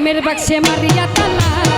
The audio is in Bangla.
প্রেমের বাক্সে মারিয়া তালা